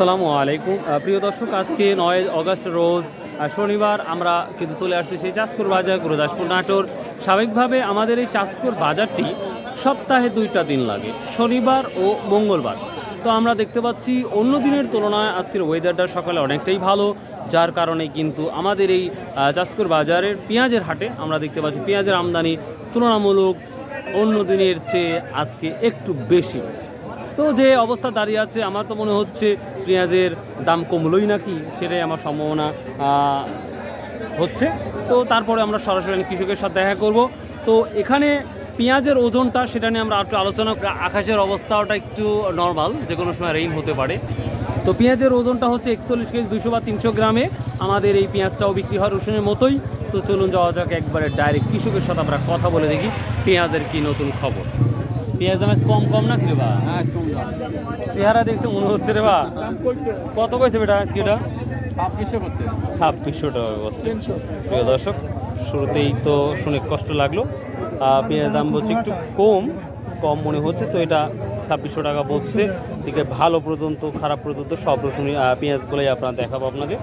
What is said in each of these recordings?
আসসালামু আলাইকুম। প্রিয় দর্শক, আজকে নয় অগস্ট রোজ শনিবার আমরা কিন্তু চলে আসছি সেই চাষকর বাজার, গুরুদাসপুর নাটোর। স্বাভাবিকভাবে আমাদের এই চাষকর বাজারটি সপ্তাহে দুইটা দিন লাগে, শনিবার ও মঙ্গলবার। তো আমরা দেখতে পাচ্ছি, অন্য দিনের তুলনায় আজকের ওয়েদারটা সকালে অনেকটাই ভালো, যার কারণে কিন্তু আমাদের এই চাষকর বাজারের পেঁয়াজের হাটে আমরা দেখতে পাচ্ছি পেঁয়াজের আমদানি তুলনামূলক অন্য দিনের চেয়ে আজকে একটু বেশি। তো যে অবস্থা দাঁড়িয়ে আছে, আমার তো মনে হচ্ছে পেঁয়াজের দাম কমলোই নাকি, সেটাই আমার সম্ভাবনা হচ্ছে। তো তারপরে আমরা সরাসরি কৃষকের সাথে দেখা করব। তো এখানে পেঁয়াজের ওজনটা, সেটা নিয়ে আমরা একটু আলোচনা। আকাশের অবস্থাটা একটু নর্মাল যে কোনো সময় রেইন হতে পারে। তো পেঁয়াজের ওজনটা হচ্ছে একচল্লিশ কেজি দুশো বা তিনশো গ্রামে। আমাদের এই পেঁয়াজটাও বিক্রি হয় রসুনের মতোই। তো চলুন যাওয়া যাক একবারে ডাইরেক্ট কৃষকের সাথে আমরা কথা বলে দেখি পেঁয়াজের কি নতুন খবর। পেঁয়াজ দাম আজ কম কম না রে বা? হ্যাঁ কম দাম। চেহারা দেখতে মনে হচ্ছে রে বা। কত কইছে বেটা আজকে এটা? ছাব্বিশশো টাকা করছে। প্রিয় দর্শক শুরুতেই তো শুনে কষ্ট লাগল। পেঁয়াজ দাম বলছে একটু কম। কম মনে হচ্ছে, তো এটা ছাব্বিশশো টাকা বলছে এদিকে ভালো পর্যন্ত, খারাপ পর্যন্ত সব রসুন পেঁয়াজগুলোই আপনার দেখাবো আপনাকে।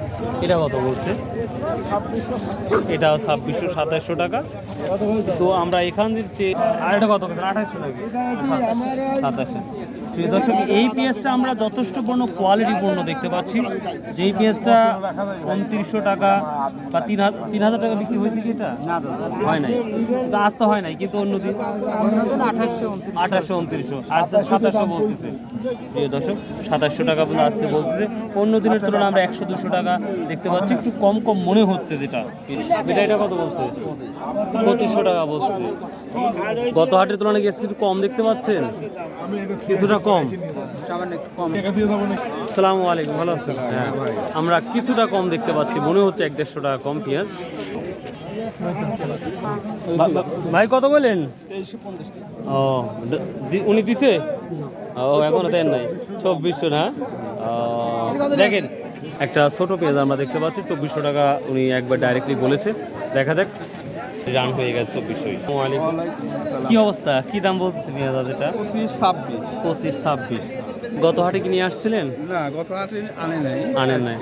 এটা কত বলছে? এটা ছাব্বিশশো সাতাশশো টাকা। তো আমরা এখান থেকে আর এটা কত আঠাশশো টাকা সাতাশে প্রিয় দর্শক এই পেঁয়াজটা আমরা যথেষ্ট পূর্ণ কোয়ালিটি পূর্ণ দেখতে পাচ্ছি। যেই পেঁয়াজটা উনত্রিশশো টাকা বা তিন হাজার তিন হাজার টাকা বিক্রি হয়েছে কি এটা? হয় নাই। তো আজ তো হয় নাই কিন্তু অন্য দিন আঠাশশো উনত্রিশশো। আজ সাতাশশো বলতেছে। প্রিয় দর্শক সাতাশশো টাকা বলে আসতে বলতেছে। অন্য দিনের তুলনায় আমরা একশো দুশো টাকা দেখতে পাচ্ছি। একটু কম কম মনে হচ্ছে যেটা। এটা এটা কত বলছে? পঁচিশশো টাকা বলছে গত হাটের তুলনায় গেছে কিছু কম দেখতে পাচ্ছেন? কিছুটা কম? সালামু আলাইকুম ভালো আছেন? হ্যাঁ আমরা কিছুটা কম দেখতে পাচ্ছি মনে হচ্ছে এক দেড়শো টাকা কম পেঁয়াজ ভা- ভাই কত বলেন ও উনি দিছে? ও এখনও দেন নাই। চব্বিশশো না? দেখেন একটা ছোট পেঁয়াজ আমরা দেখতে পাচ্ছি চব্বিশশো টাকা উনি একবার ডাইরেক্টলি বলেছে। দেখা যাক। রান হয়ে গেছে চব্বিশশো কি অবস্থা? কি দাম বলতেছে পেঁয়াজ এটা পঁচিশ ছাব্বিশ। পঁচিশ ছাব্বিশ গত হাটে কি নিয়ে আসছিলেন? না গত হাটে আনে নাই আনেন নাই।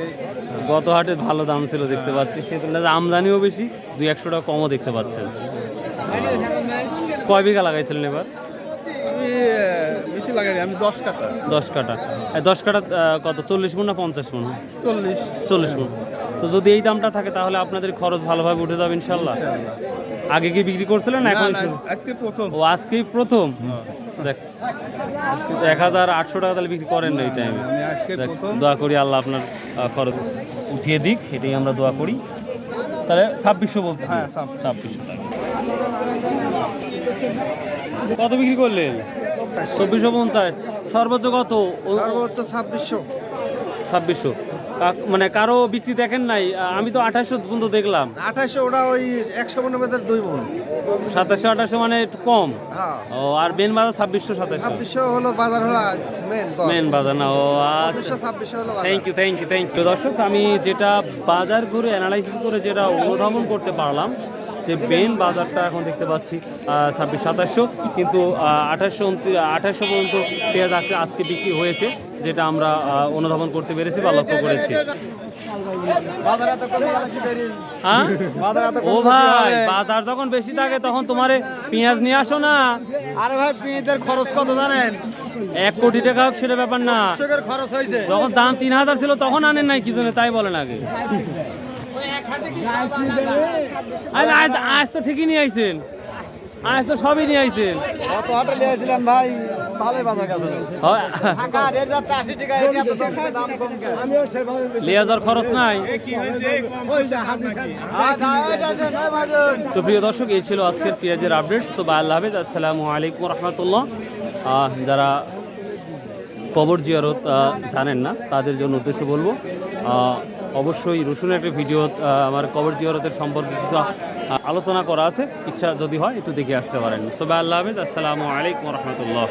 গত হাটে ভালো দাম ছিল দেখতে পাচ্ছি। সে তুলনায় আমদানিও বেশি দুই একশো টাকা কমও দেখতে পাচ্ছেন। কয় বিঘা লাগাইছিলেন এবার? বেশি লাগাই আমি দশ কাটা দশ কাটা দশ কাটা কত চল্লিশ মন না পঞ্চাশ মন চল্লিশ। চল্লিশ মন তো যদি এই দামটা থাকে তাহলে আপনাদের খরচ ভালোভাবে উঠে যাবে ইনশাল্লাহ আগে কি বিক্রি করছিলেন এখন না, আজকে প্রথম। ও আজকেই প্রথম? দেখ এক হাজার আটশো টাকা তাহলে বিক্রি করেন না এই টাইমে দোয়া করি আল্লাহ আপনার খরচ উঠিয়ে দিক এটাই আমরা দোয়া করি। তাহলে ছাব্বিশশো বলতে হ্যাঁ, ছাব্বিশশো টাকা। কত বিক্রি করলেন? চব্বিশশো পঞ্চাশ। সর্বোচ্চ কত? সর্বোচ্চ ছাব্বিশশো। ছাব্বিশশো। মানে কারও বিক্রি দেখেন নাই আমি তো আঠাশশো পর্যন্ত দেখলাম। আঠাশশো ওটা ওই একশো মনের ভেতর দুই মন। সাতাশশো আঠাশশো মানে একটু কম। হ্যাঁ। ও আর মেন বাজার ছাব্বিশশো সাতাশশো ছাব্বিশশো হলো বাজার হলো মেন মেন বাজার না ও আচ্ছা। ছাব্বিশশো হলো thank you thank you thank you দর্শক আমি যেটা বাজার ঘুরে অ্যানালাইসিস করে যেটা অনুধাবন করতে পারলাম যে মেন বাজারটা এখন দেখতে পাচ্ছি ছাব্বিশ সাতাশশো। কিন্তু আঠাশশো আঠাশশো পর্যন্ত পেঁয়াজ আজকে- আজকে বিক্রি হয়েছে যেটা আমরা অনুধাবন করতে পেরেছি বা লক্ষ্য করেছি? হ্যাঁ? ও ভাই বাজার যখন বেশি থাকে তখন তোমারে পেঁয়াজ নিয়ে আসো না। আরে ভাই পিঁদের খরচ কত জানেন? এক কোটি টাকা হোক সেটা ব্যাপার না। খরচ হয়েছে। যখন দাম তিন হাজার ছিল তখন আনেন নাই কি জন্য তাই বলেন আগে? আজ আজ আজ তো ঠিকই নিয়ে আইছেন। আজ তো সবই নিয়ে আইছেন। কত হাটে নিয়েছিলাম ভাই ভালোই বাজার হয়, টাকা রেট যাচ্ছে টাকা এটা এত দাম কম কেন? লিয়ে যাওয়ার খরচ নাই। আ, দাও, এটা যে নয় ভাজন। তো প্রিয় দর্শক এই ছিল আজকের পেঁয়াজের আপডেট তো বা আল্লাহ হাফেজ। আসসালামু আলাইকুম রহমতুল্লাহ যারা কবর জিয়ারত জানেন না তাদের জন্য উদ্দেশ্য বলব আহ, অবশ্যই রসুনের একটা ভিডিও আমার কবর জিয়ারতের সম্পর্কে কিছু আলোচনা করা আছে। ইচ্ছা যদি হয়, একটু দেখে আসতে পারেন। সোবাই আল্লাহ হাফিজ। আসসালামু আলাইকুম রহমতুল্লাহ।